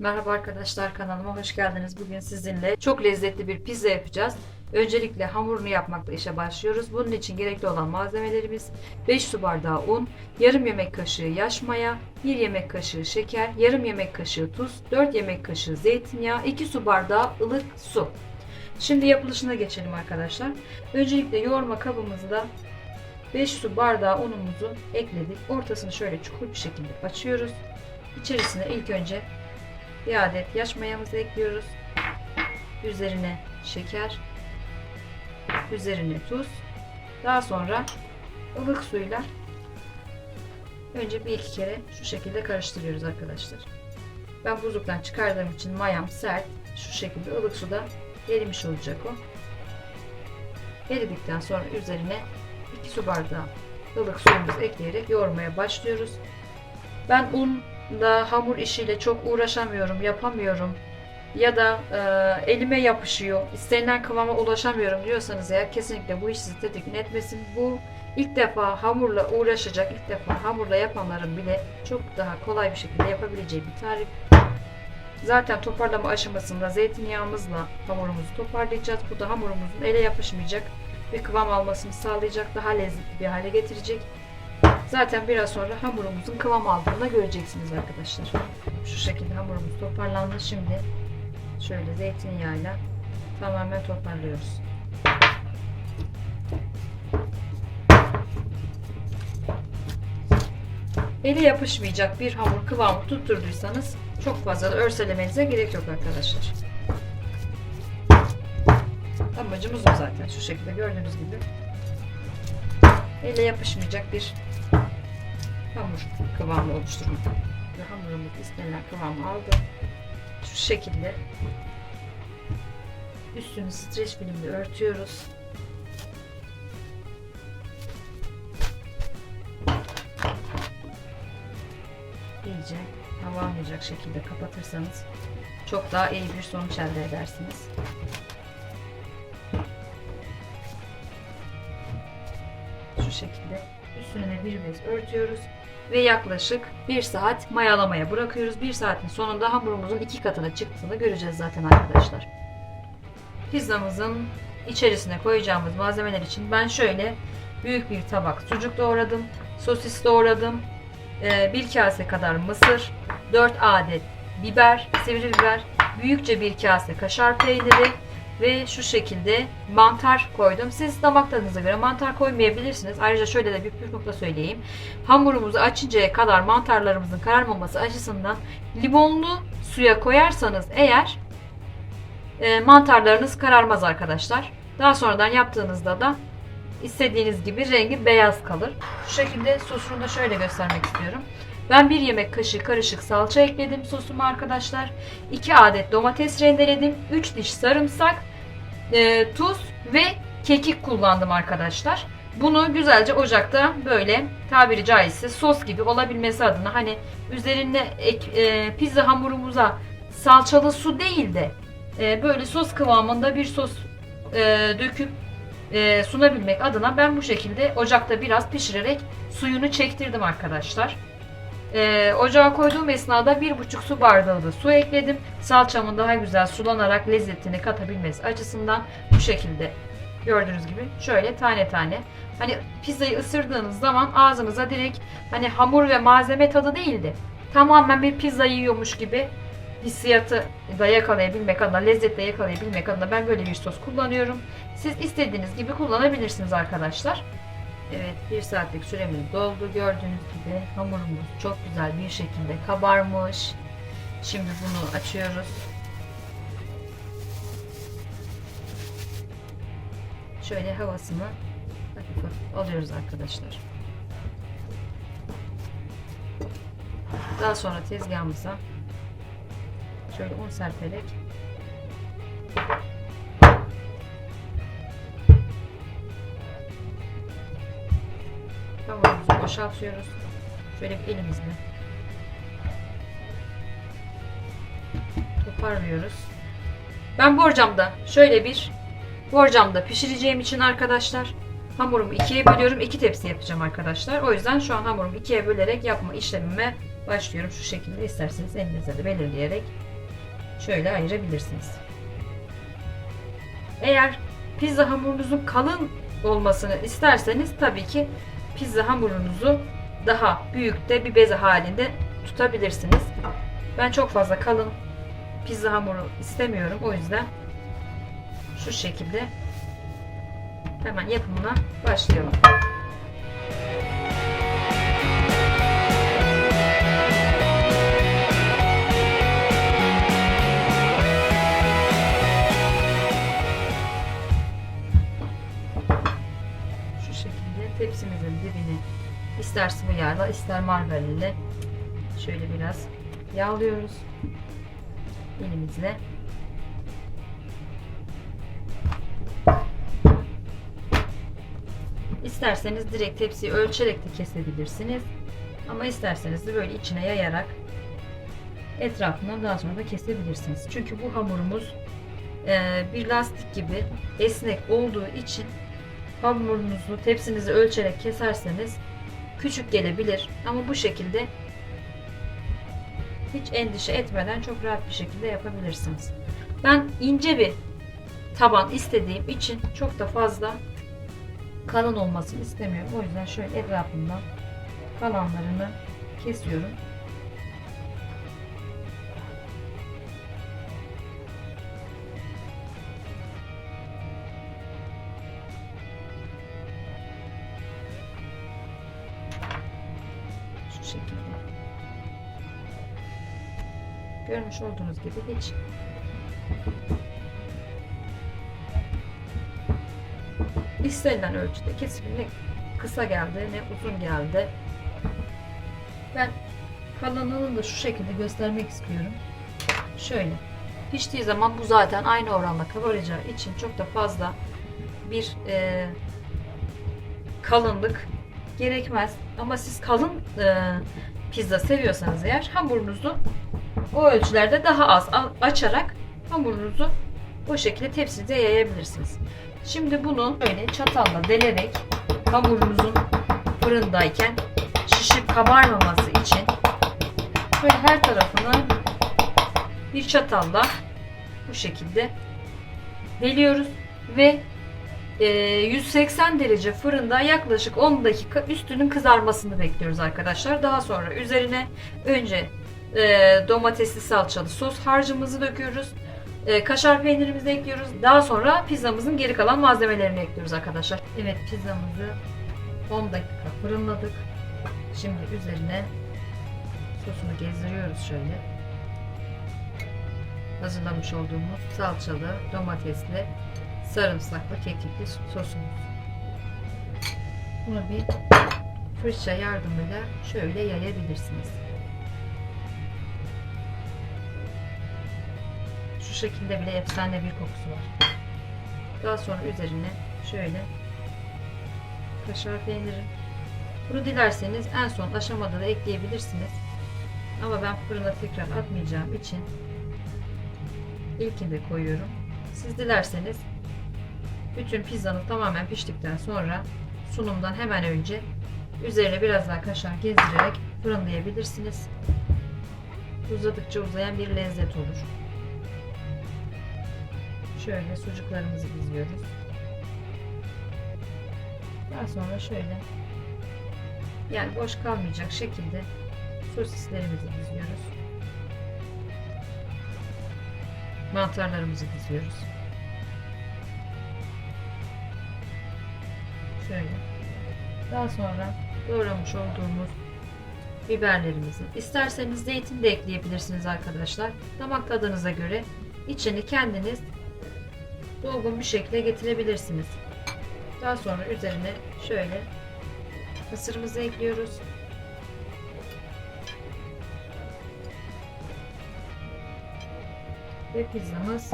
Merhaba arkadaşlar kanalıma hoş geldiniz. Bugün sizinle çok lezzetli bir pizza yapacağız. Öncelikle hamurunu yapmakla işe başlıyoruz. Bunun için gerekli olan malzemelerimiz 5 su bardağı un, yarım yemek kaşığı yaş maya, 1 yemek kaşığı şeker, yarım yemek kaşığı tuz, 4 yemek kaşığı zeytinyağı, 2 su bardağı ılık su. Şimdi yapılışına geçelim arkadaşlar. Öncelikle yoğurma kabımızda 5 su bardağı unumuzu ekledik. Ortasını şöyle çukur bir şekilde açıyoruz. İçerisine ilk önce bir adet yaş mayamızı ekliyoruz. Üzerine şeker, üzerine tuz. Daha sonra ılık suyla önce bir iki kere şu şekilde karıştırıyoruz arkadaşlar. Ben buzluktan çıkardığım için mayam sert. Şu şekilde ılık suda erimiş olacak o. Eridikten sonra üzerine 2 su bardağı ılık suyumuzu ekleyerek yoğurmaya başlıyoruz. Ben unla hamur işiyle çok uğraşamıyorum, yapamıyorum ya da e, elime yapışıyor, istenilen kıvama ulaşamıyorum diyorsanız eğer kesinlikle bu iş sizi tedirgin etmesin. Bu ilk defa hamurla uğraşacak, ilk defa hamurla yapanların bile çok daha kolay bir şekilde yapabileceği bir tarif. Zaten toparlama aşamasında zeytinyağımızla hamurumuzu toparlayacağız. Bu da hamurumuzun ele yapışmayacak bir kıvam almasını sağlayacak, daha lezzetli bir hale getirecek. Zaten biraz sonra hamurumuzun kıvam aldığını göreceksiniz arkadaşlar. Şu şekilde hamurumuz toparlandı. Şimdi şöyle zeytinyağıyla tamamen toparlıyoruz. Eli yapışmayacak bir hamur kıvamı tutturduysanız çok fazla da örselemenize gerek yok arkadaşlar. Amacımız o zaten. Şu şekilde gördüğünüz gibi. Elle yapışmayacak bir hamur kıvamı oluşturmak. Hamurumuz istenilen kıvamı aldı. Şu şekilde üstünü streç filmle örtüyoruz. İyice hava almayacak şekilde kapatırsanız çok daha iyi bir sonuç elde edersiniz. şu şekilde üstüne bir bez örtüyoruz ve yaklaşık 1 saat mayalamaya bırakıyoruz. 1 saatin sonunda hamurumuzun iki katına çıktığını göreceğiz zaten arkadaşlar. Pizzamızın içerisine koyacağımız malzemeler için ben şöyle büyük bir tabak sucuk doğradım, sosis doğradım, e, bir kase kadar mısır, 4 adet biber, sivri biber, büyükçe bir kase kaşar peyniri, ve şu şekilde mantar koydum. Siz damak tadınıza göre mantar koymayabilirsiniz. Ayrıca şöyle de bir püf nokta söyleyeyim. Hamurumuzu açıncaya kadar mantarlarımızın kararmaması açısından limonlu suya koyarsanız eğer e, mantarlarınız kararmaz arkadaşlar. Daha sonradan yaptığınızda da istediğiniz gibi rengi beyaz kalır. Şu şekilde sosunu da şöyle göstermek istiyorum. Ben bir yemek kaşığı karışık salça ekledim sosuma arkadaşlar. 2 adet domates rendeledim. 3 diş sarımsak, e, tuz ve kekik kullandım arkadaşlar. Bunu güzelce ocakta böyle tabiri caizse sos gibi olabilmesi adına hani üzerine ek, e, pizza hamurumuza salçalı su değil de e, böyle sos kıvamında bir sos e, döküp e, sunabilmek adına ben bu şekilde ocakta biraz pişirerek suyunu çektirdim arkadaşlar. Ee, ocağa koyduğum esnada bir buçuk su bardağı da su ekledim. Salçamın daha güzel sulanarak lezzetini katabilmesi açısından bu şekilde gördüğünüz gibi şöyle tane tane. Hani pizzayı ısırdığınız zaman ağzınıza direkt hani hamur ve malzeme tadı değildi. Tamamen bir pizza yiyormuş gibi hissiyatı da yakalayabilmek adına, lezzetle yakalayabilmek adına ben böyle bir sos kullanıyorum. Siz istediğiniz gibi kullanabilirsiniz arkadaşlar. Evet bir saatlik süremiz doldu. Gördüğünüz gibi hamurumuz çok güzel bir şekilde kabarmış. Şimdi bunu açıyoruz. Şöyle havasını alıyoruz arkadaşlar. Daha sonra tezgahımıza şöyle un serperek boşaltıyoruz. Şöyle bir elimizle toparlıyoruz. Ben borcamda şöyle bir borcamda pişireceğim için arkadaşlar hamurumu ikiye bölüyorum. iki tepsi yapacağım arkadaşlar. O yüzden şu an hamurumu ikiye bölerek yapma işlemime başlıyorum. Şu şekilde isterseniz elinizle de belirleyerek şöyle ayırabilirsiniz. Eğer pizza hamurunuzun kalın olmasını isterseniz tabii ki pizza hamurunuzu daha büyükte bir beze halinde tutabilirsiniz. Ben çok fazla kalın pizza hamuru istemiyorum. O yüzden şu şekilde hemen yapımına başlayalım. İster sıvı yağla ister margarinle şöyle biraz yağlıyoruz elimizle. İsterseniz direkt tepsiyi ölçerek de kesebilirsiniz. Ama isterseniz de böyle içine yayarak etrafından daha sonra da kesebilirsiniz. Çünkü bu hamurumuz e, bir lastik gibi esnek olduğu için hamurunuzu tepsinizi ölçerek keserseniz küçük gelebilir. Ama bu şekilde hiç endişe etmeden çok rahat bir şekilde yapabilirsiniz. Ben ince bir taban istediğim için çok da fazla kalın olmasını istemiyorum. O yüzden şöyle etrafından kalanlarını kesiyorum. Şekilde. Görmüş olduğunuz gibi hiç istenilen ölçüde kesim ne kısa geldi ne uzun geldi. Ben kalınlığını da şu şekilde göstermek istiyorum. Şöyle. Piştiği zaman bu zaten aynı oranda kabaracağı için çok da fazla bir e, kalınlık gerekmez. Ama siz kalın e, pizza seviyorsanız eğer hamurunuzu o ölçülerde daha az açarak hamurunuzu o şekilde tepsinize yayabilirsiniz. Şimdi bunu böyle çatalla delerek hamurunuzun fırındayken şişip kabarmaması için böyle her tarafını bir çatalla bu şekilde deliyoruz ve 180 derece fırında yaklaşık 10 dakika üstünün kızarmasını bekliyoruz arkadaşlar. Daha sonra üzerine önce e, domatesli salçalı sos harcımızı döküyoruz. E, kaşar peynirimizi ekliyoruz. Daha sonra pizzamızın geri kalan malzemelerini ekliyoruz arkadaşlar. Evet pizzamızı 10 dakika fırınladık. Şimdi üzerine sosunu gezdiriyoruz şöyle. Hazırlamış olduğumuz salçalı, domatesli, sarımsaklı, kekikli sosumuz. Bunu bir fırça yardımıyla şöyle yayabilirsiniz. Şu şekilde bile efsane bir kokusu var. Daha sonra üzerine şöyle kaşar peyniri. Bunu dilerseniz en son aşamada da ekleyebilirsiniz. Ama ben fırına tekrar atmayacağım için ilkinde koyuyorum. Siz dilerseniz bütün pizzanın tamamen piştikten sonra sunumdan hemen önce üzerine biraz daha kaşar gezdirerek fırınlayabilirsiniz. Uzadıkça uzayan bir lezzet olur. Şöyle sucuklarımızı diziyoruz. Daha sonra şöyle yani boş kalmayacak şekilde sosislerimizi diziyoruz. Mantarlarımızı diziyoruz. Şöyle. Daha sonra doğramış olduğumuz biberlerimizi. İsterseniz zeytin de ekleyebilirsiniz arkadaşlar. Damak tadınıza göre içini kendiniz dolgun bir şekilde getirebilirsiniz. Daha sonra üzerine şöyle mısırımızı ekliyoruz. Ve pizzamız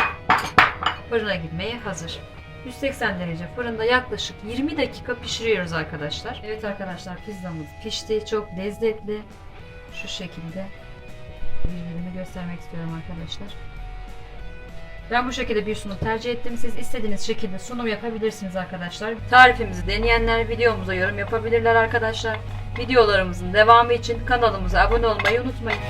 fırına gitmeye hazır. 180 derece fırında yaklaşık 20 dakika pişiriyoruz arkadaşlar. Evet arkadaşlar pizzamız pişti. Çok lezzetli. Şu şekilde birbirini göstermek istiyorum arkadaşlar. Ben bu şekilde bir sunum tercih ettim. Siz istediğiniz şekilde sunum yapabilirsiniz arkadaşlar. Tarifimizi deneyenler videomuza yorum yapabilirler arkadaşlar. Videolarımızın devamı için kanalımıza abone olmayı unutmayın.